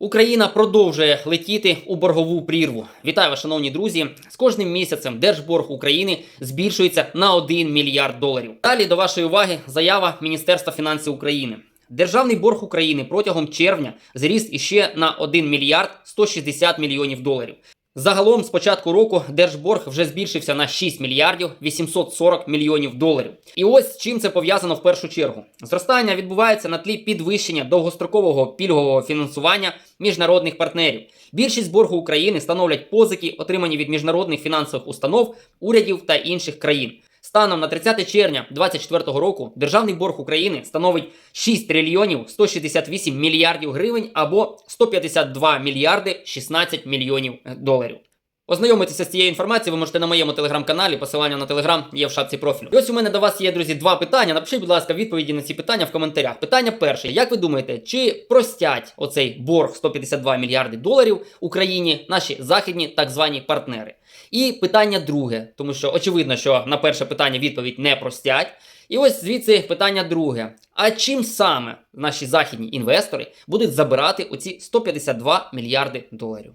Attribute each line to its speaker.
Speaker 1: Україна продовжує летіти у боргову прірву. Вітаю вас, шановні друзі. З кожним місяцем держборг України збільшується на 1 мільярд доларів. Далі до вашої уваги заява Міністерства фінансів України. Державний борг України протягом червня зріс іще на 1 мільярд 160 мільйонів доларів. Загалом з початку року держборг вже збільшився на 6 мільярдів 840 мільйонів доларів. І ось з чим це пов'язано в першу чергу. Зростання відбувається на тлі підвищення довгострокового пільгового фінансування міжнародних партнерів. Більшість боргу України становлять позики, отримані від міжнародних фінансових установ, урядів та інших країн. Станом на 30 червня 2024 року державний борг України становить 6 трильйонів 168 мільярдів гривень або 152 мільярди 16 мільйонів доларів. Ознайомитися з цією інформацією ви можете на моєму телеграм-каналі. Посилання на телеграм є в шапці профілю. І ось у мене до вас є, друзі, два питання. Напишіть, будь ласка, відповіді на ці питання в коментарях. Питання перше: як ви думаєте, чи простять оцей борг 152 мільярди доларів Україні наші західні так звані партнери? І питання друге, тому що очевидно, що на перше питання відповідь не простять. І ось звідси питання друге: а чим саме наші західні інвестори будуть забирати оці 152 мільярди доларів?